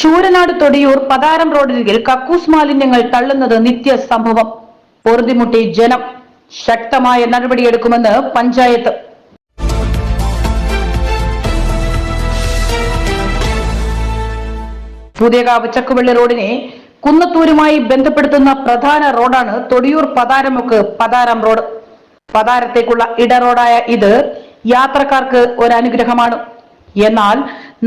ശൂരനാട് തൊടിയൂർ പതാരം റോഡരികിൽ കക്കൂസ് മാലിന്യങ്ങൾ തള്ളുന്നത് നിത്യ സംഭവം. പൊറുതിമുട്ടി ജനം. ശക്തമായ നടപടിയെടുക്കുമെന്ന് പഞ്ചായത്ത്. പുതിയകാവ് ചക്കുവള്ളി റോഡിനെ കുന്നത്തൂരുമായി ബന്ധപ്പെടുത്തുന്ന പ്രധാന റോഡാണ് തൊടിയൂർ പതാരമുക്ക് പതാരം റോഡ്. പതാരത്തേക്കുള്ള ഇട റോഡായ ഇത് യാത്രക്കാർക്ക് ഒരനുഗ്രഹമാണ്. എന്നാൽ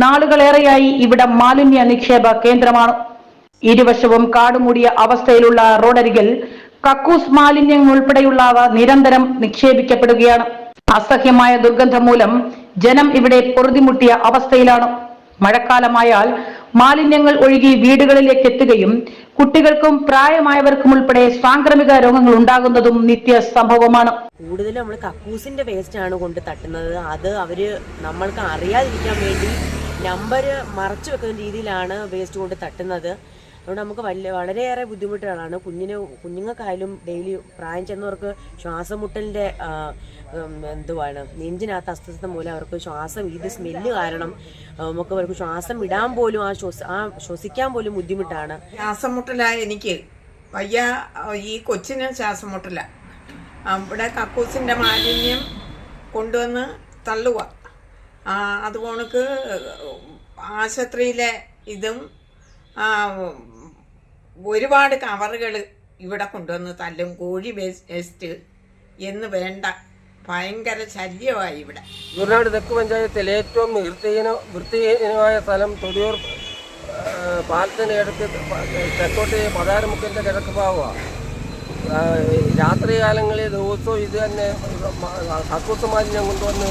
നാളുകളേറെയായി ഇവിടെ മാലിന്യ നിക്ഷേപ കേന്ദ്രമാണ്. ഇരുവശവും കാടുമൂടിയ അവസ്ഥയിലുള്ള റോഡരികിൽ കക്കൂസ് മാലിന്യങ്ങൾ ഉൾപ്പെടെയുള്ളവ നിരന്തരം നിക്ഷേപിക്കപ്പെടുകയാണ്. അസഹ്യമായ ദുർഗന്ധം മൂലം ജനം ഇവിടെ പൊറുതിമുട്ടിയ അവസ്ഥയിലാണ്. മഴക്കാലമായാൽ മാലിന്യങ്ങൾ ഒഴുകി വീടുകളിലേക്ക് എത്തുകയും കുട്ടികൾക്കും പ്രായമായവർക്കും ഉൾപ്പെടെ സാംക്രമിക രോഗങ്ങൾ ഉണ്ടാകുന്നതും നിത്യ സംഭവമാണ്. കൂടുതലും നമ്മൾ കക്കൂസിന്റെ വേസ്റ്റ് ആണ് കൊണ്ട് തട്ടുന്നത്. അത് അവർ നമ്മൾക്ക് അറിയാതിരിക്കാൻ വേണ്ടി നമ്പർ മറച്ചു വെക്കുന്ന രീതിയിലാണ് വേസ്റ്റ് കൊണ്ട് തട്ടുന്നത്. അതുകൊണ്ട് നമുക്ക് വലിയ വളരെയേറെ ബുദ്ധിമുട്ടുകളാണ്. കുഞ്ഞിന് കുഞ്ഞുങ്ങൾക്കായാലും ഡെയിലി പ്രായം ചെന്നവർക്ക് ശ്വാസം മുട്ടലിന്റെ എന്തുവാണ് നെഞ്ചിനകത്ത് അസ്വസ്ഥത മൂലം അവർക്ക് ശ്വാസം ഇത് സ്മെല്ല് കാരണം നമുക്ക് അവർക്ക് ശ്വാസം ഇടാൻ പോലും ആ ശ്വസ ആ ശ്വസിക്കാൻ പോലും ബുദ്ധിമുട്ടാണ്. ശ്വാസം മുട്ടലാ എനിക്ക് വയ്യ ഈ കൊച്ചിന് ശ്വാസമുട്ടല. ഇവിടെ കക്കൂസിന്റെ മാലിന്യം കൊണ്ടുവന്ന് തള്ളുക ആ, അത് കണക്ക് ആശുപത്രിയിലെ ഇതും ഒരുപാട് കവറുകൾ ഇവിടെ കൊണ്ടുവന്ന് തല്ലും കോഴി വേസ്റ്റ് എന്ന് വേണ്ട. ഭയങ്കര ശല്യമായി ഇവിടെ. ഗുരുനാട് തെക്ക് പഞ്ചായത്തിൽ ഏറ്റവും വൃത്തിഹീന വൃത്തിഹീനമായ സ്ഥലം തൊടിയൂർ പാലത്തിന്റെ ഇടയ്ക്ക് തെക്കോട്ട് പതാരമുക്കിന്റെ കിഴക്ക് ഭാഗമാണ്. രാത്രികാലങ്ങളിൽ രാത്രി കാലങ്ങളിൽ ദിവസവും ഇത് തന്നെ കക്കൂസ് മാലിന്യം കൊണ്ടുവന്ന്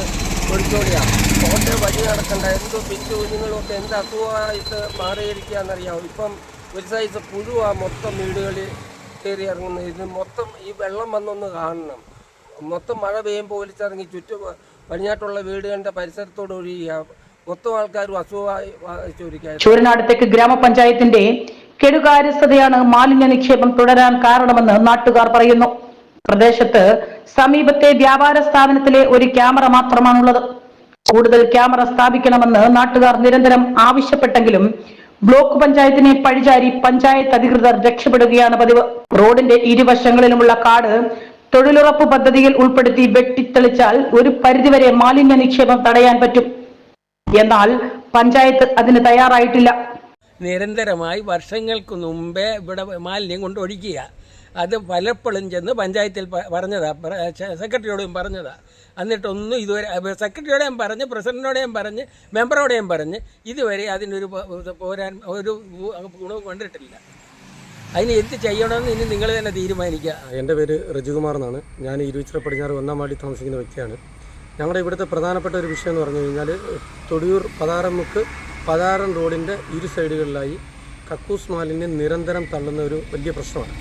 ഒഴിച്ചോടിയാണ് കോട്ടയം വഴി നടക്കണ്ട എന്ത് പിഞ്ചു കുഞ്ഞുങ്ങളൊക്കെ എന്ത് അസുഖമായിട്ട് മാറിയിരിക്കുകയെന്നറിയാമോ ഇപ്പം ഒരു സൈസ് പുഴുവാ മൊത്തം വീടുകളിൽ കയറി ഇറങ്ങുന്നത്. ഇത് മൊത്തം ഈ വെള്ളം വന്നൊന്ന് കാണണം. മൊത്തം മഴ പെയ്യുമ്പോൾ ഒലിച്ചിറങ്ങി ചുറ്റും പടിഞ്ഞാട്ടുള്ള വീടുകളുടെ പരിസരത്തോട് ഒഴിയുക മൊത്തം ആൾക്കാരും അസുഖമായി ചോദിക്കുക ചൂരനാടത്തേക്ക് ഗ്രാമപഞ്ചായത്തിന്റെ കെടുകാര്യസ്ഥതയാണ് മാലിന്യ നിക്ഷേപം തുടരാൻ കാരണമെന്ന് നാട്ടുകാർ പറയുന്നു. പ്രദേശത്ത് സമീപത്തെ വ്യാപാര സ്ഥാപനത്തിലെ ഒരു ക്യാമറ മാത്രമാണുള്ളത്. കൂടുതൽ ക്യാമറ സ്ഥാപിക്കണമെന്ന് നാട്ടുകാർ നിരന്തരം ആവശ്യപ്പെട്ടെങ്കിലും ബ്ലോക്ക് പഞ്ചായത്തിനെ പഴിചാരി പഞ്ചായത്ത് അധികൃതർ രക്ഷപ്പെടുകയാണ് പതിവ്. റോഡിന്റെ ഇരുവശങ്ങളിലുമുള്ള കാട് തൊഴിലുറപ്പ് പദ്ധതിയിൽ ഉൾപ്പെടുത്തി വെട്ടിത്തെളിച്ചാൽ ഒരു പരിധിവരെ മാലിന്യ നിക്ഷേപം തടയാൻ പറ്റും. എന്നാൽ പഞ്ചായത്ത് അതിന് തയ്യാറായിട്ടില്ല. നിരന്തരമായി വർഷങ്ങൾക്ക് മുമ്പേ ഇവിടെ മാലിന്യം കൊണ്ട് ഒഴിക്കുക അത് പലപ്പോഴും ചെന്ന് പഞ്ചായത്തിൽ പറഞ്ഞതാണ് സെക്രട്ടറിയോടും പറഞ്ഞതാ. എന്നിട്ടൊന്നും ഇതുവരെ സെക്രട്ടറിയോടെയും പറഞ്ഞ് പ്രസിഡന്റിനോടെയും പറഞ്ഞ് മെമ്പറോടെയും പറഞ്ഞ് ഇതുവരെ അതിനൊരു പോരാൻ ഒരു ഗുണവും കണ്ടിട്ടില്ല. അതിന് എന്ത് ചെയ്യണമെന്ന് ഇനി നിങ്ങൾ തന്നെ തീരുമാനിക്കുക. എന്റെ പേര് റജുകുമാർ എന്നാണ്. ഞാൻ ഇരുവിച്ചിറ പടിഞ്ഞാറ് ഒന്നാം വാർഡിൽ താമസിക്കുന്ന വ്യക്തിയാണ്. ഞങ്ങളുടെ ഇവിടുത്തെ പ്രധാനപ്പെട്ട ഒരു വിഷയം എന്ന് പറഞ്ഞു കഴിഞ്ഞാൽ തൊടിയൂർ പതാറമുക്ക് പതാറം റോഡിന്റെ ഇരു സൈഡുകളിലായി കക്കൂസ് മാലിന്യം നിരന്തരം തള്ളുന്ന ഒരു വലിയ പ്രശ്നമാണ്.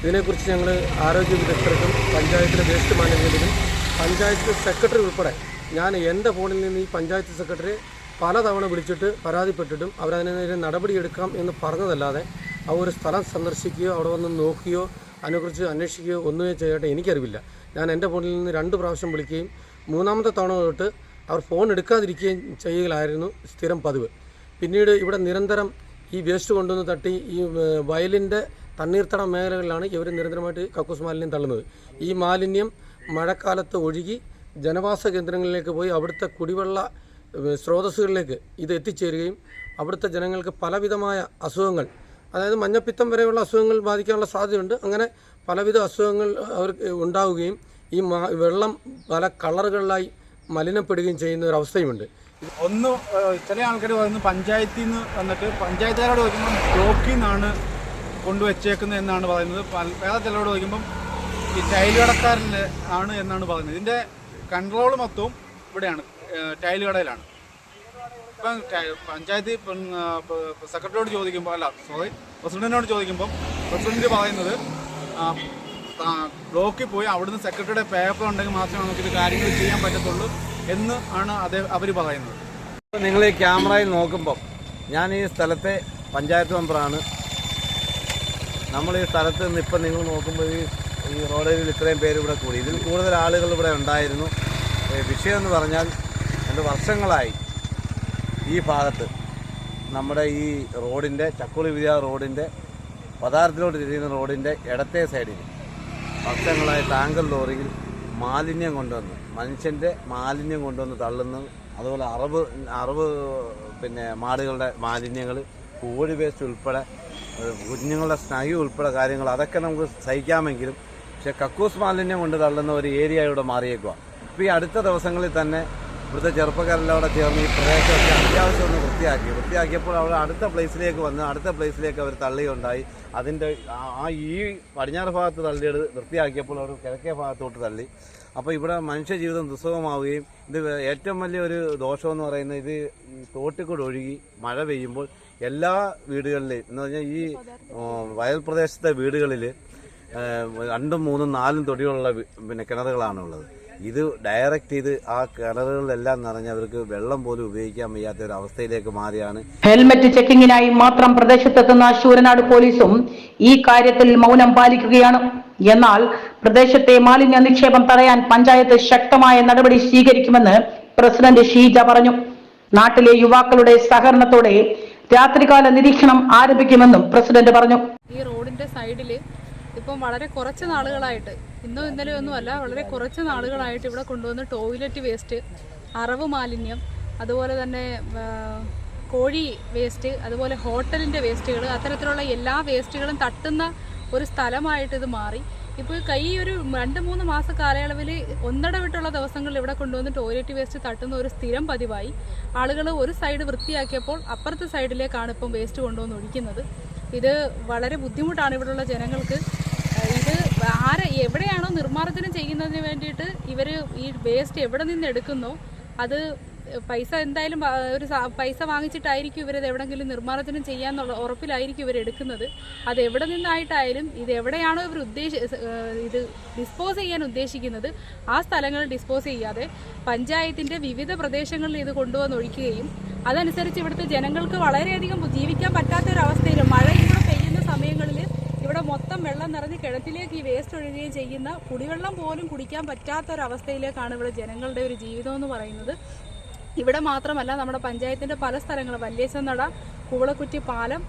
ഇതിനെക്കുറിച്ച് ഞങ്ങൾ ആരോഗ്യ വിദഗ്ധർക്കും പഞ്ചായത്തിലെ വേസ്റ്റ് മാനേജ്മെന്റിനും പഞ്ചായത്ത് സെക്രട്ടറി ഉൾപ്പെടെ ഞാൻ എന്റെ ഫോണിൽ നിന്ന് ഈ പഞ്ചായത്ത് സെക്രട്ടറി പലതവണ വിളിച്ചിട്ട് പരാതിപ്പെട്ടിട്ടും അവരതിനെതിരെ നടപടിയെടുക്കാം എന്ന് പറഞ്ഞതല്ലാതെ ആ ഒരു സ്ഥലം സന്ദർശിക്കുകയോ അവിടെ വന്ന് നോക്കുകയോ അതിനെക്കുറിച്ച് അന്വേഷിക്കുകയോ ഒന്നുമേ ചെയ്യട്ടെ എനിക്കറിവില്ല. ഞാൻ എന്റെ ഫോണിൽ നിന്ന് രണ്ട് പ്രാവശ്യം വിളിക്കുകയും മൂന്നാമത്തെ തവണ തൊട്ട് അവർ ഫോൺ എടുക്കാതിരിക്കുകയും ചെയ്യുകയായിരുന്നു സ്ഥിരം പതിവ്. പിന്നീട് ഇവിടെ നിരന്തരം ഈ വേസ്റ്റ് കൊണ്ടുവന്ന് തട്ടി ഈ വയലിന്റെ തണ്ണീർത്തട മേഖലകളിലാണ് ഇവർ നിരന്തരമായിട്ട് കക്കൂസ് മാലിന്യം തള്ളുന്നത്. ഈ മാലിന്യം മഴക്കാലത്ത് ഒഴുകി ജനവാസ കേന്ദ്രങ്ങളിലേക്ക് പോയി അവിടുത്തെ കുടിവെള്ള സ്രോതസ്സുകളിലേക്ക് ഇത് എത്തിച്ചേരുകയും അവിടുത്തെ ജനങ്ങൾക്ക് പലവിധമായ അസുഖങ്ങൾ അതായത് മഞ്ഞപ്പിത്തം വരെയുള്ള അസുഖങ്ങൾ ബാധിക്കാനുള്ള സാധ്യതയുണ്ട്. അങ്ങനെ പലവിധ അസുഖങ്ങൾ അവർക്ക് ഉണ്ടാവുകയും ഈ വെള്ളം പല കളറുകളിലായി മലിനപ്പെടുകയും ചെയ്യുന്ന ഒരു അവസ്ഥയുമുണ്ട്. ഒന്ന് ചില ആൾക്കാർ പറയുന്നത് പഞ്ചായത്തിൽ നിന്ന് വന്നിട്ട് പഞ്ചായത്തുകാരോട് ചോദിക്കുമ്പോൾ ബ്ലോക്കിൽ നിന്നാണ് കൊണ്ടുവച്ചേക്കുന്നത് എന്നാണ് പറയുന്നത്. വേറെ ചിലരോട് ചോദിക്കുമ്പം ഈ ടൈൽ കടക്കാരിൽ ആണ് എന്നാണ് പറയുന്നത്. ഇതിന്റെ കൺട്രോൾ മൊത്തവും ഇവിടെയാണ്. ടൈൽ കടയിലാണ് ഇപ്പം പഞ്ചായത്ത് സെക്രട്ടറിയോട് ചോദിക്കുമ്പോൾ അല്ല സോറി പ്രസിഡന്റിനോട് ചോദിക്കുമ്പം പ്രസിഡന്റ് പറയുന്നത് ബ്ലോക്കിൽ പോയി അവിടുന്ന് സെക്രട്ടറിയുടെ പേപ്പർ ഉണ്ടെങ്കിൽ മാത്രമേ നമുക്കിത് കാര്യങ്ങൾ ചെയ്യാൻ പറ്റത്തുള്ളൂ എന്ന് ആണ് അതേ അവർ പറയുന്നത്. നിങ്ങൾ ഈ ക്യാമറയിൽ നോക്കുമ്പം ഞാൻ ഈ സ്ഥലത്തെ പഞ്ചായത്ത് മെമ്പറാണ്. നമ്മൾ ഈ സ്ഥലത്ത് നിന്ന് ഇപ്പം നിങ്ങൾ നോക്കുമ്പോൾ ഈ ഈ റോഡിൽ ഇത്രയും പേര് ഇവിടെ കൂടി. ഇതിൽ കൂടുതൽ ആളുകൾ ഇവിടെ ഉണ്ടായിരുന്നു. വിഷയം എന്ന് പറഞ്ഞാൽ രണ്ട് വർഷങ്ങളായി ഈ ഭാഗത്ത് നമ്മുടെ ഈ റോഡിന്റെ ചക്കുളി വിദ്യ റോഡിന്റെ പദാർത്ഥത്തിലോട്ട് തിരിയുന്ന റോഡിന്റെ ഇടത്തെ സൈഡിൽ വർഷങ്ങളായി ടാങ്കർ ലോറിയിൽ മാലിന്യം കൊണ്ടുവന്ന് മനുഷ്യന്റെ മാലിന്യം കൊണ്ടുവന്ന് തള്ളുന്നു അതുപോലെ അറവ് അറവ് പിന്നെ മാടുകളുടെ മാലിന്യങ്ങൾ കോഴി വേസ്റ്റ് ഉൾപ്പെടെ കുഞ്ഞുങ്ങളുടെ സ്നഹി ഉൾപ്പെടെ കാര്യങ്ങൾ അതൊക്കെ നമുക്ക് സഹിക്കാമെങ്കിലും പക്ഷേ കക്കൂസ് മാലിന്യം കൊണ്ട് തള്ളുന്ന ഒരു ഏരിയ ഇവിടെ മാറിയേക്കുക ഇപ്പോൾ ഈ അടുത്ത ദിവസങ്ങളിൽ തന്നെ ഇവിടുത്തെ ചെറുപ്പക്കാരെല്ലാം ചേർന്ന് ഈ പ്രദേശമൊക്കെ അത്യാവശ്യം ഒന്ന് വൃത്തിയാക്കി. വൃത്തിയാക്കിയപ്പോൾ അവിടെ അടുത്ത പ്ലേസിലേക്ക് വന്ന് അടുത്ത പ്ലേസിലേക്ക് അവർ തള്ളിയുണ്ടായി. അതിന്റെ ആ- ഈ പടിഞ്ഞാറ് ഭാഗത്ത് തള്ളിയത് വൃത്തിയാക്കിയപ്പോൾ അവർ കിഴക്കേ ഭാഗത്തോട്ട് തള്ളി. അപ്പോൾ ഇവിടെ മനുഷ്യ ജീവിതം ദുസ്സഹമാവുകയും ഇത് ഏറ്റവും വലിയ വലിയൊരു ദോഷമെന്ന് പറയുന്നത് ഇത് തോട്ടിക്കൂടെ ഒഴുകി മഴ പെയ്യുമ്പോൾ എല്ലാ വീടുകളിലെയും എന്ന് പറഞ്ഞാൽ ഈ വയൽ പ്രദേശത്തെ വീടുകളിൽ രണ്ടും മൂന്നും നാലും തൊടിയുള്ള പിന്നെ കിണറുകളാണുള്ളത്. ഇത് ഡയറക്റ്റ് ചെയ്ത് ആ കിണറുകളിലെല്ലാം നിറഞ്ഞ് അവർക്ക് വെള്ളം പോലും ഉപയോഗിക്കാൻ വയ്യാത്ത ഒരു അവസ്ഥയിലേക്ക് മാറിയാണ്. ഹെൽമെറ്റ് ചെക്കിങ്ങിനായി മാത്രം പ്രദേശത്തെത്തുന്ന ശൂരനാട് പോലീസും ഈ കാര്യത്തിൽ മൗനം പാലിക്കുകയാണ്. എന്നാൽ പ്രദേശത്തെ മാലിന്യ നിക്ഷേപം തടയാൻ പഞ്ചായത്ത് ശക്തമായ നടപടി സ്വീകരിക്കുമെന്ന് പ്രസിഡന്റ് ഷീജ പറഞ്ഞു. നാട്ടിലെ യുവാക്കളുടെ സഹകരണത്തോടെ രാത്രികാല നിരീക്ഷണം ആരംഭിക്കുമെന്നും പ്രസിഡന്റ് പറഞ്ഞു. ഈ റോഡിന്റെ സൈഡിൽ ഇപ്പം വളരെ കുറച്ച് നാളുകളായിട്ട് ഇന്നോ ഇന്നലെയോ ഒന്നുമല്ല വളരെ കുറച്ച് നാളുകളായിട്ട് ഇവിടെ കൊണ്ടുവന്ന് ടോയ്ലറ്റ് വേസ്റ്റ് അറവ് മാലിന്യം അതുപോലെ തന്നെ കോഴി വേസ്റ്റ് അതുപോലെ ഹോട്ടലിന്റെ വേസ്റ്റുകൾ അത്തരത്തിലുള്ള എല്ലാ വേസ്റ്റുകളും തട്ടുന്ന ഒരു സ്ഥലമായിട്ട് ഇത് മാറി. ഇപ്പോൾ കൈ ഒരു രണ്ട് മൂന്ന് മാസ കാലയളവിൽ ഒന്നിടവിട്ടുള്ള ദിവസങ്ങളിൽ ഇവിടെ കൊണ്ടുവന്ന് ടോയ്ലറ്റ് വേസ്റ്റ് തട്ടുന്ന ഒരു സ്ഥിരം പതിവായി. ആളുകൾ ഒരു സൈഡ് വൃത്തിയാക്കിയപ്പോൾ അപ്പുറത്തെ സൈഡിലേക്കാണ് ഇപ്പം വേസ്റ്റ് കൊണ്ടുവന്ന് ഒഴിക്കുന്നത്. ഇത് വളരെ ബുദ്ധിമുട്ടാണ് ഇവിടെയുള്ള ജനങ്ങൾക്ക്. ഇത് ആരെ എവിടെയാണോ നിർമ്മാർജനം ചെയ്യുന്നതിന് വേണ്ടിയിട്ട് ഇവർ ഈ വേസ്റ്റ് എവിടെ നിന്ന് എടുക്കുന്നോ അത് പൈസ എന്തായാലും ഒരു പൈസ വാങ്ങിച്ചിട്ടായിരിക്കും ഇവരത് എവിടെങ്കിലും നിർമ്മാണത്തിനും ചെയ്യാന്നുള്ള ഉറപ്പിലായിരിക്കും ഇവർ എടുക്കുന്നത്. അത് എവിടെ നിന്നായിട്ടായാലും ഇത് എവിടെയാണോ ഇവർ ഉദ്ദേശ ഇത് ഡിസ്പോസ് ചെയ്യാൻ ഉദ്ദേശിക്കുന്നത് ആ സ്ഥലങ്ങൾ ഡിസ്പോസ് ചെയ്യാതെ പഞ്ചായത്തിന്റെ വിവിധ പ്രദേശങ്ങളിൽ ഇത് കൊണ്ടുവന്ന് ഒഴിക്കുകയും അതനുസരിച്ച് ഇവിടുത്തെ ജനങ്ങൾക്ക് വളരെയധികം ജീവിക്കാൻ പറ്റാത്തൊരവസ്ഥയിൽ ഒരു അവസ്ഥയിൽ മഴ ഇവിടെ പെയ്യുന്ന സമയങ്ങളിൽ ഇവിടെ മൊത്തം വെള്ളം നിറഞ്ഞ് കിണറ്റിലേക്ക് ഈ വേസ്റ്റ് ഒഴുകുകയും ചെയ്യുന്ന കുടിവെള്ളം പോലും കുടിക്കാൻ പറ്റാത്തൊരവസ്ഥയിലേക്കാണ് ഇവിടെ ജനങ്ങളുടെ ഒരു ജീവിതം എന്ന് പറയുന്നത്. ഇവിടെ മാത്രമല്ല നമ്മുടെ പഞ്ചായത്തിന്റെ പല സ്ഥലങ്ങളും. വല്യേശ്വനട കൂവളക്കുറ്റി പാലം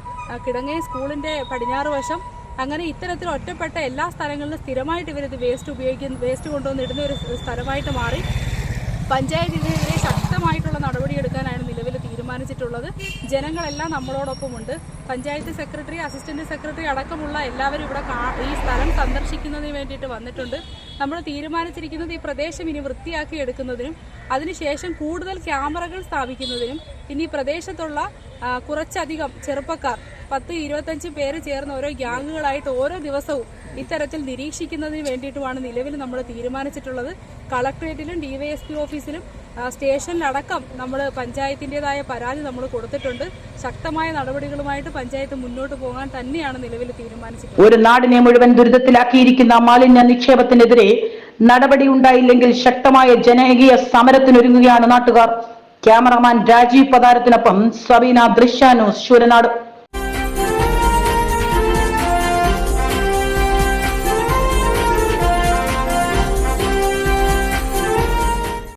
കിടങ്ങേ സ്കൂളിന്റെ പടിഞ്ഞാറ് വശം. അങ്ങനെ ഇത്തരത്തിൽ ഒറ്റപ്പെട്ട എല്ലാ സ്ഥലങ്ങളിലും സ്ഥിരമായിട്ട് ഇവരിത് വേസ്റ്റ് ഉപയോഗിക്കുന്ന വേസ്റ്റ് കൊണ്ടുവന്ന് ഇടുന്ന ഒരു സ്ഥലമായിട്ട് മാറി. പഞ്ചായത്ത് ഇതിനെതിരെ ശക്തമായിട്ടുള്ള നടപടിയെടുക്കാനാണ് നിലവിൽ തീരുമാനിച്ചിട്ടുള്ളത്. ജനങ്ങളെല്ലാം നമ്മളോടൊപ്പമുണ്ട്. പഞ്ചായത്ത് സെക്രട്ടറി അസിസ്റ്റന്റ് സെക്രട്ടറി അടക്കമുള്ള എല്ലാവരും ഇവിടെ ഈ സ്ഥലം സന്ദർശിക്കുന്നതിന് വേണ്ടിയിട്ട് വന്നിട്ടുണ്ട്. നമ്മൾ തീരുമാനിച്ചിരിക്കുന്നത് ഈ പ്രദേശം ഇനി വൃത്തിയാക്കി എടുക്കുന്നതിനും അതിനുശേഷം കൂടുതൽ ക്യാമറകൾ സ്ഥാപിക്കുന്നതിനും ഇനി പ്രദേശത്തുള്ള കുറച്ചധികം ചെറുപ്പക്കാർ പത്ത് ഇരുപത്തഞ്ച് പേര് ചേർന്ന് ഓരോ ഗ്യാങ്ങുകളായിട്ട് ഓരോ ദിവസവും ഇത്തരത്തിൽ നിരീക്ഷിക്കുന്നതിന് വേണ്ടിയിട്ടുമാണ് നിലവിൽ നമ്മൾ തീരുമാനിച്ചിട്ടുള്ളത്. കളക്ടറേറ്റിലും ഡിവൈഎസ്പി ഓഫീസിലും സ്റ്റേഷനിലടക്കം നമ്മൾ പഞ്ചായത്തിന്റെതായ പരാതി നമ്മൾ കൊടുത്തിട്ടുണ്ട്. ശക്തമായ നടപടികളുമായിട്ട് പഞ്ചായത്ത് മുന്നോട്ട് പോകാൻ തന്നെയാണ് നിലവിൽ തീരുമാനിച്ചിട്ടുള്ളത്. ഒരു നാടിനെ മുഴുവൻ ദുരിതത്തിലാക്കിയിരിക്കുന്ന മാലിന്യ നിക്ഷേപത്തിനെതിരെ നടപടി ഉണ്ടായില്ലെങ്കിൽ ശക്തമായ ജനകീയ സമരത്തിനൊരുങ്ങുകയാണ് നാട്ടുകാർ. ക്യാമറമാൻ രാജീവ് പതാരത്തിനൊപ്പം സബീന ദൃശ്യാനു ശൂരനാട്